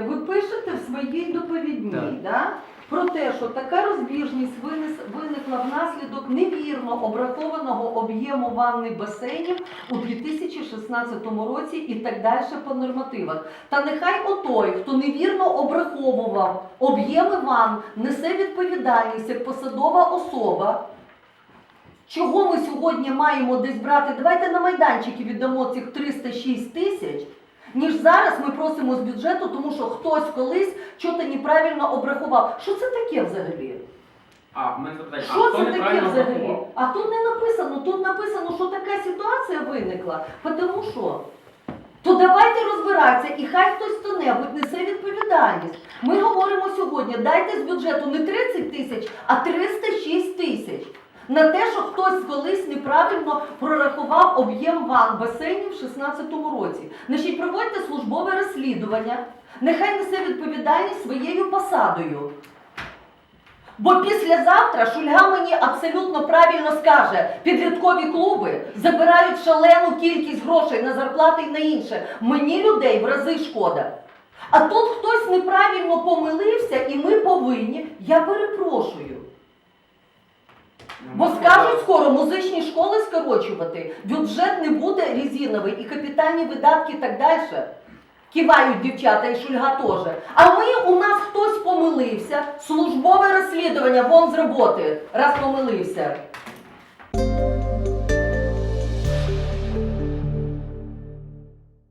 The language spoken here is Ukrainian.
Ви пишете в своїй доповідній так. Да, про те, що така розбіжність виникла внаслідок невірно обрахованого об'єму ванни басейнів у 2016 році і так далі по нормативах. Та нехай отой, хто невірно обраховував об'єми ванн, несе відповідальність як посадова особа. Чого ми сьогодні маємо десь брати? Давайте на майданчики віддамо цих 306 тисяч ніж зараз ми просимо з бюджету, тому що хтось колись щось неправильно обрахував. Що це таке взагалі? А, ми запитаємо, а Що хто це таке неправильно взагалі? врахував? А тут не написано, тут написано, що така ситуація виникла. Тому що? То давайте розбиратися, і хай хтось хто-небудь несе відповідальність. Ми говоримо сьогодні, дайте з бюджету не 30 тисяч, а 306 тисяч. На те, що хтось колись неправильно прорахував об'єм ван басейнів в 2016 році. Значить, проводьте службове розслідування, нехай несе відповідальність своєю посадою. Бо післязавтра Шульга мені абсолютно правильно скаже, підліткові клуби забирають шалену кількість грошей на зарплати і на інше. Мені людей в рази шкода. А тут хтось неправильно помилився, і ми повинні. Я перепрошую. Бо скажуть скоро музичні школи скорочувати, бюджет не буде резиновий і капітальні видатки і так далі. Кивають дівчата і шульга теж. А ми у нас хтось помилився, службове розслідування вон з роботи, раз помилився.